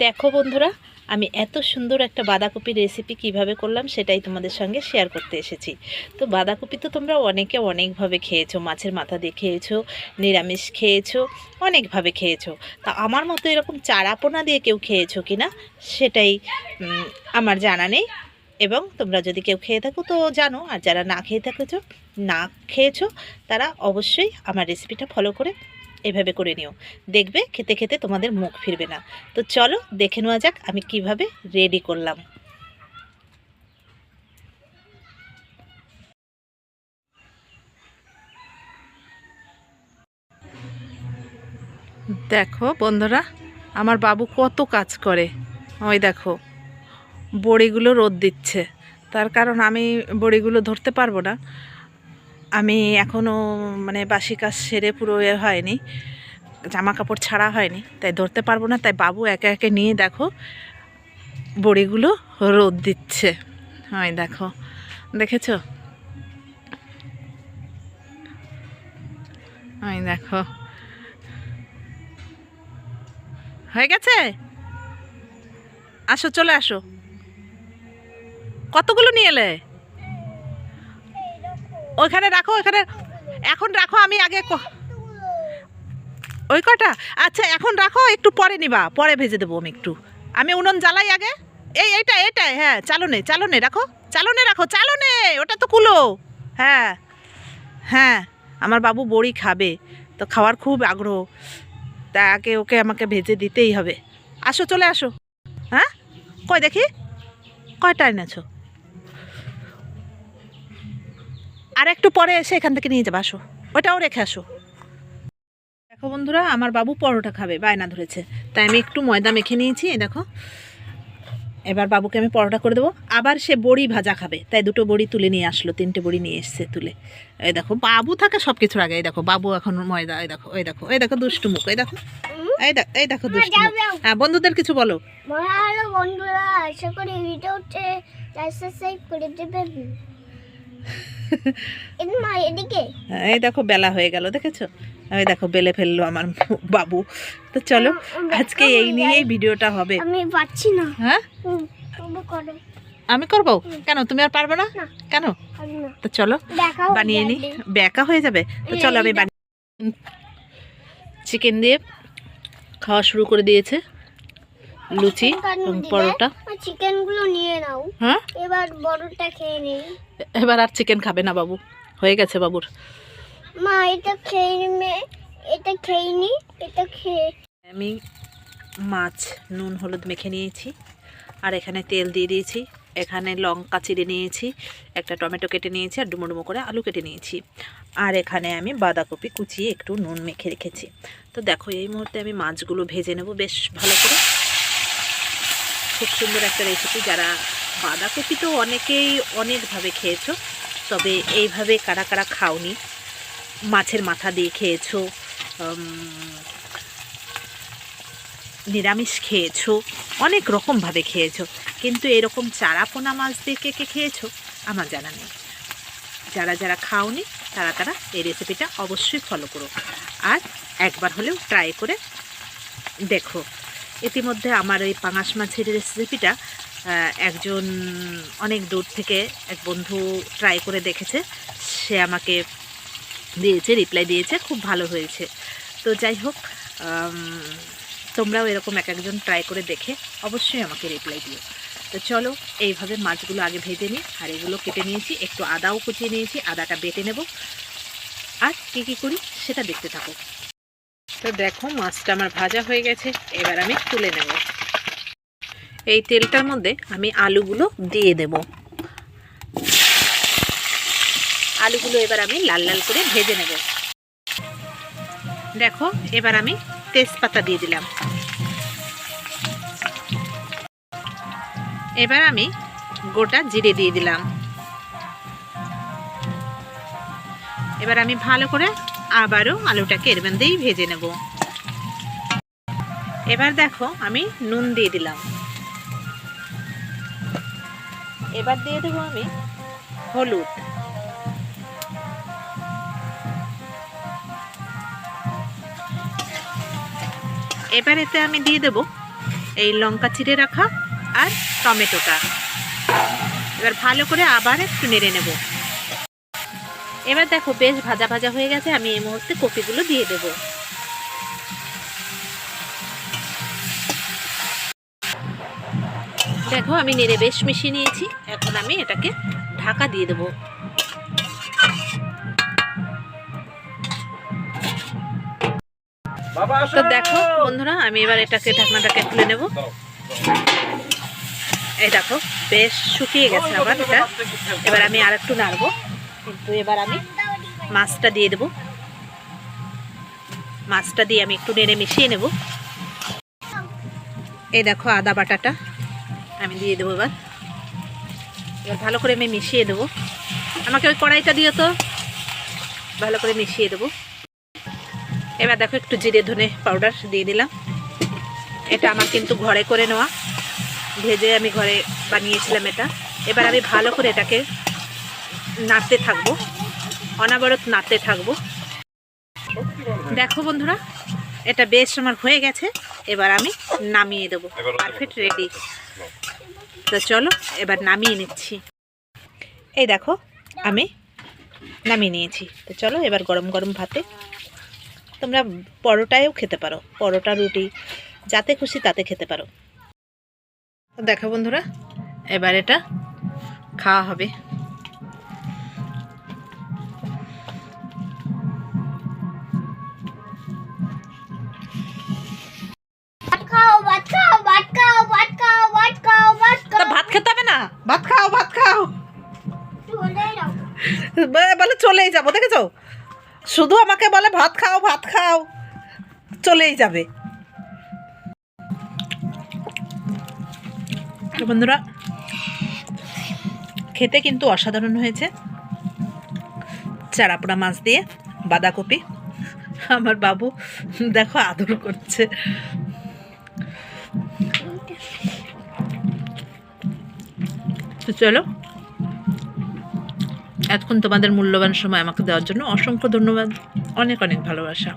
দেখো বন্ধুরা, আমি এত সুন্দর একটা বাঁধাকপির রেসিপি কীভাবে করলাম সেটাই তোমাদের সঙ্গে শেয়ার করতে এসেছি। তো বাঁধাকপি তো তোমরা অনেকে অনেকভাবে খেয়েছো, মাছের মাথা দিয়ে খেয়েছো, নিরামিষ খেয়েছো, অনেকভাবে খেয়েছো। তা আমার মতো এরকম চারাপোনা দিয়ে কেউ খেয়েছো কি না সেটাই আমার জানা নেই। এবং তোমরা যদি কেউ খেয়ে থাকো তো জানো, আর যারা না খেয়ে থাকেছো, না খেয়েছো, তারা অবশ্যই আমার রেসিপিটা ফলো করে এভাবে করে নিও। দেখবে খেতে খেতে তোমাদের মুখ ফিরবে না। তো চলো দেখে নেওয়া যাক আমি কীভাবে রেডি করলাম। দেখো বন্ধুরা, আমার বাবু কত কাজ করে। ওই দেখো, বড়িগুলো রোদ দিচ্ছে। তার কারণ আমি বড়িগুলো ধরতে পারব না। আমি এখনও মানে বাসি কাজ সেরে পুরো এ হয়নি জামা কাপড় ছাড়া হয়নি, তাই ধরতে পারব না, তাই বাবু একে একে নিয়ে দেখো, বড়িগুলো রোদ দিচ্ছে। হয় দেখো, দেখেছ? দেখো। হয়ে গেছে? আসো, চলে আসো। কতগুলো নিয়ে এলে? ওইখানে রাখো, ওইখানে। এখন রাখো, আমি আগে ওই কটা? আচ্ছা এখন রাখো, একটু পরে নিবা, পরে ভেজে দেবো আমি একটু। আমি উনুন জ্বালাই আগে। এই, এইটা এইটাই হ্যাঁ চালনে চালনে রাখো চালনে রাখো, চালনে, ওটা তো কুলো। হ্যাঁ হ্যাঁ আমার বাবু বড়ি খাবে, তো খাওয়ার খুব আগ্রহ। তা আগে ওকে আমাকে ভেজে দিতেই হবে। আসো, চলে আসো। হ্যাঁ? কই দেখি? কয়টা এনেছো? আর একটু পরে এসে এখান থেকে নিয়ে যাবে আসো। ওটাও রেখে আসো। দেখো বন্ধুরা আমার বাবু পরোটা খাবে বায়না ধরেছে। তাই আমি একটু ময়দা মেখে নিয়েছি এই দেখো। এবার বাবুকে আমি পরোটা করে দেবো। আবার সে বড়ি ভাজা খাবে তাই দুটো বড়ি তুলে নিয়ে আসলো তিনটে বড়ি নিয়ে এসছে তুলে। এই দেখো বাবু থাকে সব কিছুর আগে এই দেখো বাবু এখন ময়দা এই দেখো এই দেখো এই দেখো দুষ্টু মুখ এই দেখো এই দেখো এই দেখো দুষ্টু হ্যাঁ বন্ধুদের কিছু বলো। বন্ধুরা আশা করি ভিডিওতে সাবস্ক্রাইব করে দেবেন। হ্যাঁ, এই দেখো বেলা হয়ে গেল দেখেছ? এই দেখো বেলে ফেলল আমার বাবু। তো চলো আজকে এই নিয়েই ভিডিওটা হবে। আমি না। হ্যাঁ? আমি করব? কেন তুমি আর পারবে না। কেন? তো চলো বানিয়ে নি। ব্যাকা হয়ে যাবে। তো চলো আমি বানিয়ে চিকেন দিয়ে খাওয়া শুরু করে দিয়েছে। লুচি এবং পরোটা। চিকেনগুলো নিয়ে নাও। হ্যাঁ? এবার বড়টা খেয়ে নেই। এবার আর চিকেন খাবে না বাবু। হয়ে গেছে বাবুর। মা এটা খেয়ে নিবে এটা খেয়ে নি এটা খেয়ে আমি মাছ নুন হলুদ মেখে নিয়েছি। আর এখানে তেল দিয়ে দিয়েছি। এখানে লঙ্কা চিড়ে নিয়েছি একটা টমেটো কেটে নিয়েছি আর ডুমো ডুমো করে আলু কেটে নিয়েছি। আর এখানে আমি বাঁধাকপি কুচিয়ে একটু নুন মেখে রেখেছি। তো দেখো এই মুহূর্তে আমি মাছগুলো ভেজে নেব। বেশ ভালো করে খুব সুন্দর একটা রেসিপি যারা বাঁধাকপি তো অনেকেই অনেকভাবে খেয়েছো, তবে এইভাবে কারা কারা খাওনি? মাছের মাথা দিয়ে খেয়েছো নিরামিষ খেয়েছো, অনেক রকমভাবে খেয়েছো, কিন্তু এরকম চারাপোনা মাছ দিয়ে কে কে খেয়েছো? আমার জানা নেই। যারা যারা খাওনি, তারা তারা এই রেসিপিটা অবশ্যই ফলো করো। আর একবার হলেও ট্রাই করে দেখো। ইতিমধ্যে আমার এই পাঙাশ মাছের রেসিপিটা একজন অনেক দূর থেকে এক বন্ধু ট্রাই করে দেখেছে। সে আমাকে দিয়েছে রিপ্লাই দিয়েছে, খুব ভালো হয়েছে। তো যাই হোক তোমরাও এরকম এক একজন ট্রাই করে দেখে অবশ্যই আমাকে রিপ্লাই দিও। তো চলো, এইভাবে মাছগুলো আগে ভেজে নিই, আর এগুলো কেটে নিয়েছি, একটু আদাও কুচিয়ে নিয়েছি, আদাটা বেটে নেব। আর কী কী করি সেটা দেখতে থাকো। তো দেখো, মাছটা আমার ভাজা হয়ে গেছে। এবার আমি তুলে নেব। এই তেলটার মধ্যে আমি আলুগুলো দিয়ে দেব। আলুগুলো এবার আমি লাল লাল করে ভেজে নেব। দেখো, এবার আমি তেজপাতা দিয়ে দিলাম। এবার আমি গোটা জিরে দিয়ে দিলাম। এবার আমি ভালো করে আবারও আলুটাকে এর মধ্যেই ভেজে নেব। এবার দেখো আমি নুন দিয়ে দিলাম। এবার দিয়ে দেবো আমি হলুদ। এবার এতে আমি দিয়ে দেব এই লঙ্কা চিড়ে রাখা আর টমেটোটা। এবার ভালো করে আবার একটু নেড়ে নেব। এবার দেখো বেশ ভাজা ভাজা হয়ে গেছে আমি এই মুহূর্তে কপিগুলো দিয়ে দেব দেখো আমি নেড়ে বেশ মিশিয়ে নিয়েছি এখন আমি এটাকে ঢাকা দিয়ে দেবো তো দেখো বন্ধুরা আমি এবার এটাকে ঢাকনাটাকে খুলে নেব এই দেখো বেশ শুকিয়ে গেছে আবার এটা এবার আমি আর একটু নাড়বো কিন্তু এবার আমি মাছটা দিয়ে দেবো। মাছটা দিয়ে আমি একটু নেড়ে মিশিয়ে নেব। এই দেখো আদা বাটাটা আমি দিয়ে দেবো এবার। এবার ভালো করে আমি মিশিয়ে দেবো। আমাকে ওই কড়াইটা দিও তো ভালো করে মিশিয়ে দেবো। এবার দেখো একটু জিরে ধনে পাউডার দিয়ে দিলাম। এটা আমার কিন্তু ঘরে করে নেওয়া। ভেজে আমি ঘরে বানিয়েছিলাম এটা। এবার আমি ভালো করে এটাকে নাড়তে থাকব। অনাবরত নাড়তে থাকব। দেখো বন্ধুরা এটা বেশ আমার হয়ে গেছে। এবার আমি নামিয়ে দেবো। পারফেক্ট রেডি তো চলো এবার নামিয়ে নিচ্ছি। এই দেখো আমি নামিয়ে নিয়েছি। তো চলো এবার গরম গরম ভাতে তোমরা পরোটায়ও খেতে পারো। পরোটা রুটি যাতে খুশি তাতে খেতে পারো। তো দেখো বন্ধুরা এবার এটা খাওয়া হবে। খাও ভাত খাও ভাত খাও ভাত খাও ভাত খাও ভাত খাও। ভাত খেতে হবে না? ভাত খাও ভাত খাও। বলে চলেই যাব দেখেছ? শুধু আমাকে বলে ভাত খাও ভাত খাও চলেই যাবে। বন্ধুরা খেতে কিন্তু অসাধারণ হয়েছে। চারাপোড়া মাছ দিয়ে বাঁধাকপি। আমার বাবু দেখো আদর করছে। তো চলো। এতক্ষণ তোমাদের মূল্যবান সময় আমাকে দেওয়ার জন্য অসংখ্য ধন্যবাদ। অনেক অনেক ভালোবাসা।